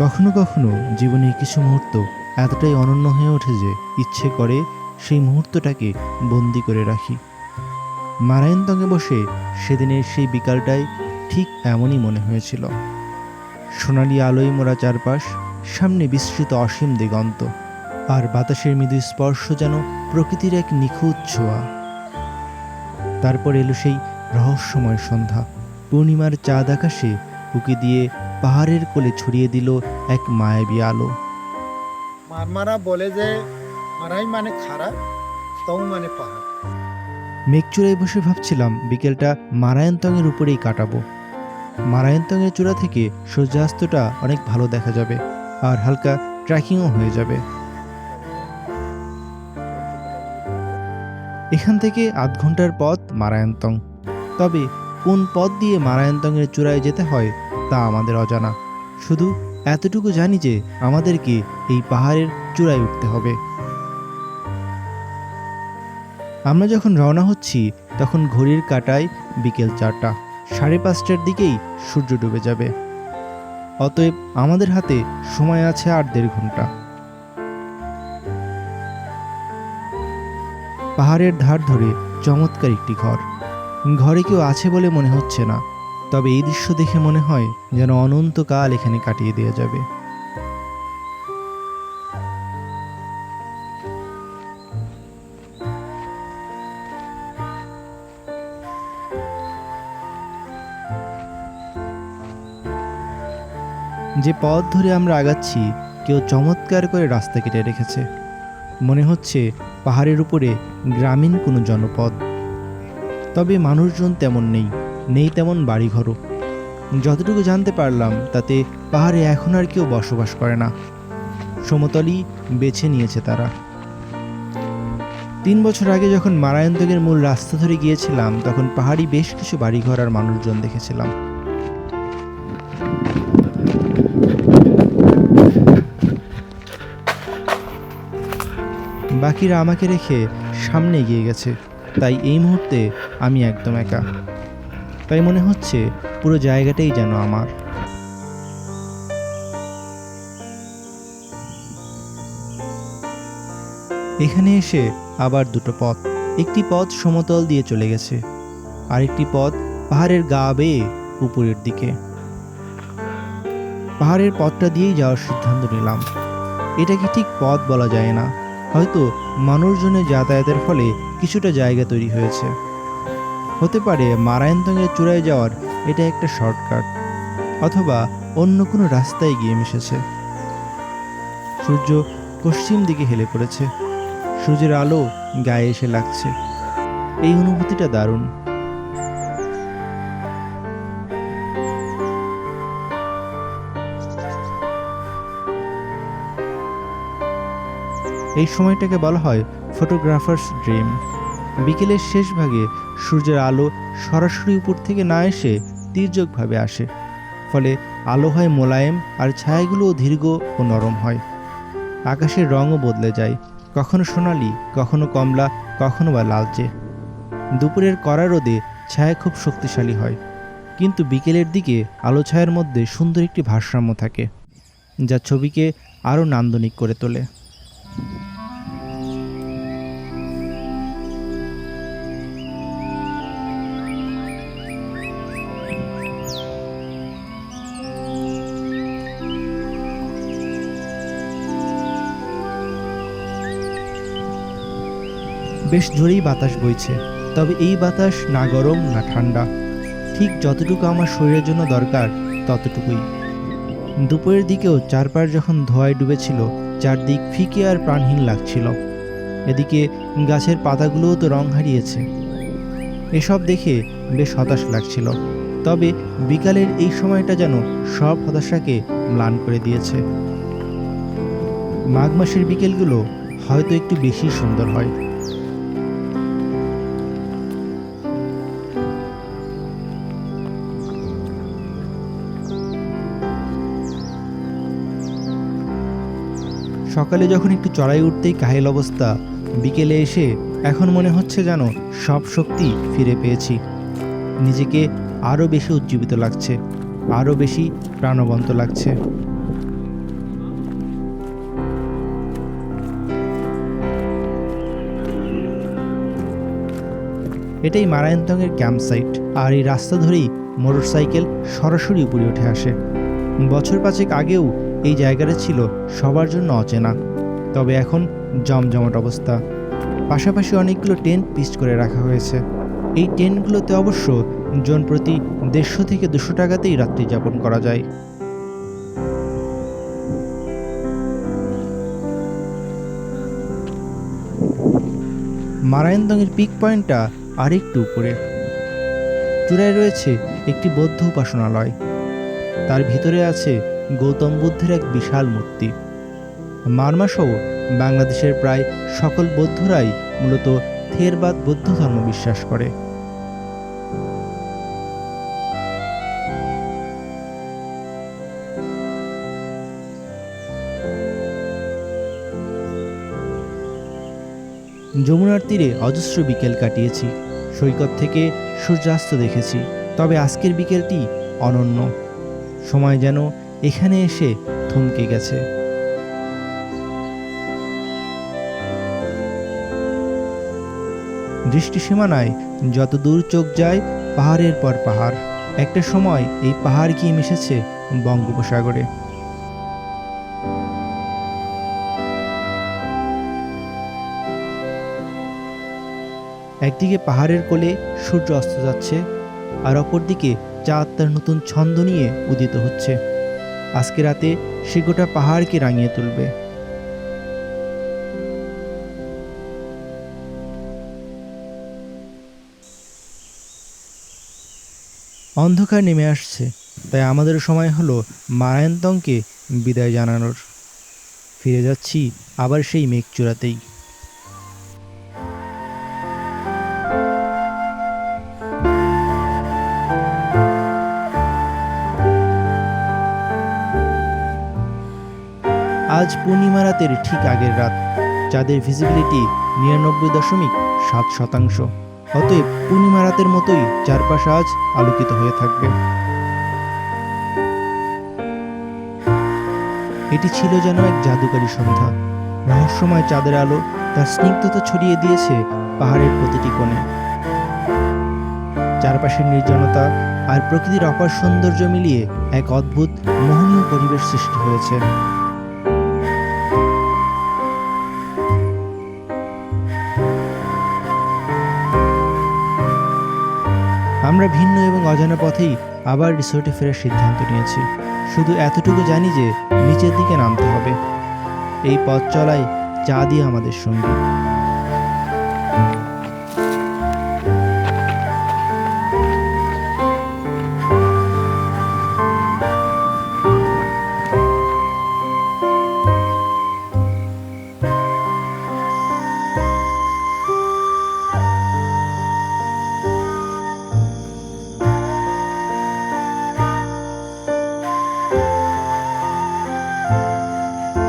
কখনো কখনো জীবনের কিছু মুহূর্ত এতটাই অনন্য হয়ে ওঠে যে ইচ্ছে করে সেই মুহূর্তটাকে বন্দি করে রাখি। মারায়ন্তঙ্গে বসে সেদিনের সেই বিকালটাই ঠিক এমনই মনে হয়েছিল। সোনালি আলোয় মোড়া চারপাশ, সামনে বিস্তৃত অসীম দিগন্ত, আর বাতাসের মৃদু স্পর্শ যেন প্রকৃতির এক নিখুঁত ছোঁয়া। তারপর এলো সেই রহস্যময় সন্ধ্যা। পূর্ণিমার চাঁদ আকাশে উকি দিয়ে পাহাড়ের কোলে ছড়িয়ে দিল এক মায়াবী আলো। মারমারা বলে যে মারাই মানে খারাপ তৌ মানে পাহাড়। মেঘচূড়ায় বসে ভাবছিলাম বিকেলটা মারায়ন্তংয়ের উপরেই কাটাবো। মারায়ন্তংয়ের চূড়া থেকে সূর্যাস্তটা অনেক ভালো দেখা যাবে আর হালকা ট্রেকিংও হয়ে যাবে। এখান থেকে আধ ঘণ্টার পথ মারায়ন্তং তবে কোন পথ দিয়ে মারায়ন্তংয়ের চূড়ায় যেতে হয় তা আমাদের অজানা। শুধু এতটুকু জানি যে আমাদেরকে এই পাহাড়ের চূড়ায় উঠতে হবে। আমরা যখন রওনা হচ্ছি, তখন ঘড়ির কাটায় বিকেল চারটা। সাড়ে পাঁচটার দিকেই সূর্য ডুবে যাবে। অতএব আমাদের হাতে সময় আছে আর দেড় ঘণ্টা পাহাড়ের ধার ধরে চমৎকার একটি ঘর। ঘরে কেউ আছে বলে মনে হচ্ছে না। তবে এই দৃশ্য দেখে মনে হয় যেন অনন্তকাল এখানে কাটিয়ে দেওয়া যাবে। যে পথ ধরে আমরা আগাচ্ছি, কেউ চমৎকার করে রাস্তা কেটে রেখেছে। মনে হচ্ছে পাহাড়ের উপরে গ্রামীণ কোনো জনপদ। তবে মানুষজন তেমন নেই। নেই তেমন বাড়িঘরও। যতটুকু জানতে পারলাম, তাতে পাহাড়ে এখন আর কেউ বসবাস করে না। সমতলই বেছে নিয়েছে তারা। তিন বছর আগে যখন মারায়ন্তকের মূল রাস্তা ধরে গিয়েছিলাম, তখন পাহাড়ি বেশ কিছু বাড়িঘর আর মানুষজন দেখেছিলাম। বাকিরা আমাকে রেখে সামনে এগিয়ে গেছে। তাই এই মুহূর্তে আমি একদম একা। তাই মনে হচ্ছে পুরো জায়গাটাই যেন আমার। এখানে এসে আবার দুটো পথ। একটি পথ সমতল দিয়ে চলে গেছে, আরেকটি পথ পাহাড়ের গা বেয়ে উপরের দিকে। পাহাড়ের পথটা দিয়েই যাওয়ার সিদ্ধান্ত নিলাম। এটাকে ঠিক পথ বলা যায় না? হয়তো মানুষজনের যাতায়াতের ফলে কিছুটা জায়গা তৈরি হয়েছে। হতে পারে মারায়ন্তঙ্গের চূড়ায় যাওয়ার এটা একটা শর্টকাট, অথবা অন্য কোনো রাস্তায় গিয়ে মিশেছে। সূর্য পশ্চিম দিকে হেলে পড়েছে। সূর্যের আলো গায়ে এসে লাগছে। এই অনুভূতিটা দারুণ। এই সময়টাকে বলা হয় ফটোগ্রাফার্স ড্রিম বিকেলের শেষ ভাগে সূর্যের আলো সরাসরি উপর থেকে না এসে তির্যকভাবে আসে। ফলে আলো হয় মোলায়েম আর ছায়াগুলোও দীর্ঘ ও নরম হয়। আকাশের রঙও বদলে যায়। কখনো সোনালি, কখনো কমলা, কখনো বা লালচে। দুপুরের কড়া রোদে ছায়া খুব শক্তিশালী হয়। কিন্তু বিকেলের দিকে আলো ছায়ার মধ্যে সুন্দর একটি ভারসাম্য থাকে, যা ছবিকে আরও নান্দনিক করে তোলে। বেশ জোরেই বাতাস বইছে, তবে এই বাতাস না গরম, না ঠান্ডা। ঠিক যতটুকু আমার শরীরের জন্য দরকার, ততটুকুই। দুপুরের দিকেও চারপাশ যখন ধোঁয়ায় ডুবেছিল, চারদিক ফিকে আর প্রাণহীন লাগছিল। এদিকে গাছের পাতাগুলোও তো রং হারিয়েছে। এসব দেখে বেশ হতাশ লাগছিল, তবে বিকালের এই সময়টা যেন সব হতাশাকে ম্লান করে দিয়েছে। মাঘ মাসের বিকেলগুলো হয়তো একটু বেশি সুন্দর হয়। সকালে যখন একটু চড়াই উঠতেই কাহিল অবস্থা, বিকেলে এসে এখন মনে হচ্ছে যেন সব শক্তি ফিরে পেয়েছি। নিজেকে আরও বেশি উজ্জীবিত লাগছে আরও বেশি প্রাণবন্ত লাগছে। এটাই মারায়ন্তংয়ের ক্যাম্প সাইট, আর এই রাস্তা ধরেই মোটরসাইকেল সরাসরি উপরে উঠে আসে। বছর পাঁচেক আগেও এই জায়গাটা ছিল সবার জন্য অচেনা। তবে এখন জমজমাট অবস্থা। পাশাপাশি অনেকগুলো টেন্ট পিচ করে রাখা হয়েছে। এই টেন্টগুলোতে অবশ্য জন প্রতি দেড়শো থেকে দুশো টাকাতেই রাত্রি যাপন করা যায়। মারায়নদংয়ের পিক পয়েন্টটা আরেকটু উপরে। চূড়ায় রয়েছে একটি বৌদ্ধ উপাসনালয়। তার ভিতরে আছে গৌতম বুদ্ধের এক বিশাল মূর্তি। মারমাসহ বাংলাদেশের প্রায় সকল বৌদ্ধরাই মূলত থেরবাদ বৌদ্ধ ধর্ম বিশ্বাস করে। যমুনার তীরে অজস্র বিকেল কাটিয়েছি। সৈকত থেকে সূর্যাস্ত দেখেছি। তবে আজকের বিকেলটি অনন্য। সময় যেন এখানে এসে থমকে গেছে। দৃষ্টি সীমানায় যত দূর চোখ যায়, পাহাড়ের পর পাহাড়। একটা সময় এই পাহাড় গিয়ে মিশেছে বঙ্গোপসাগরে। একদিকে পাহাড়ের কোলে সূর্য অস্ত যাচ্ছে, আর অপরদিকে চাঁদ তার নতুন ছন্দ নিয়ে উদিত হচ্ছে। আজকে রাতে সে গোটা পাহাড়কে রাঙিয়ে তুলবে। অন্ধকার নেমে আসছে, তাই আমাদের সময় হলো মারায়ন্তংকে বিদায় জানানোর। ফিরে যাচ্ছি আবার সেই মেঘ চূড়াতেই আজ পূর্ণিমা রাতের ঠিক আগের রাত চাঁদের ভিজিবিলিটি নিরানব্বই দশমিক সাত শতাংশ। অতএব পূর্ণিমা রাতের মতোই চারপাশ আজ আলোকিত হয়ে থাকবে। এটি ছিল যেন এক জাদুকারী সন্ধ্যা। রহস্যময় চাঁদের আলো তার স্নিগ্ধতা ছড়িয়ে দিয়েছে পাহাড়ের প্রতিটি কোণে। চারপাশের নির্জনতা আর প্রকৃতির অপার সৌন্দর্য মিলিয়ে এক অদ্ভুত, মোহনীয় পরিবেশ সৃষ্টি হয়েছে। আমরা ভিন্ন এবং অজানা পথেই আবার রিসোর্টে ফেরার সিদ্ধান্ত নিয়েছি। শুধু এতটুকু জানি যে, নিচের দিকে নামতে হবে। এই পথ চলায় চা দিয়ে আমাদের সঙ্গী।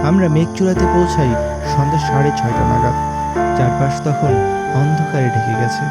আমরা মেঘচূড়াতে পৌঁছাই সন্ধ্যা সাড়ে ছয়টা নাগাদ। চারপাশ তখন অন্ধকারে ঢেকে গেছে।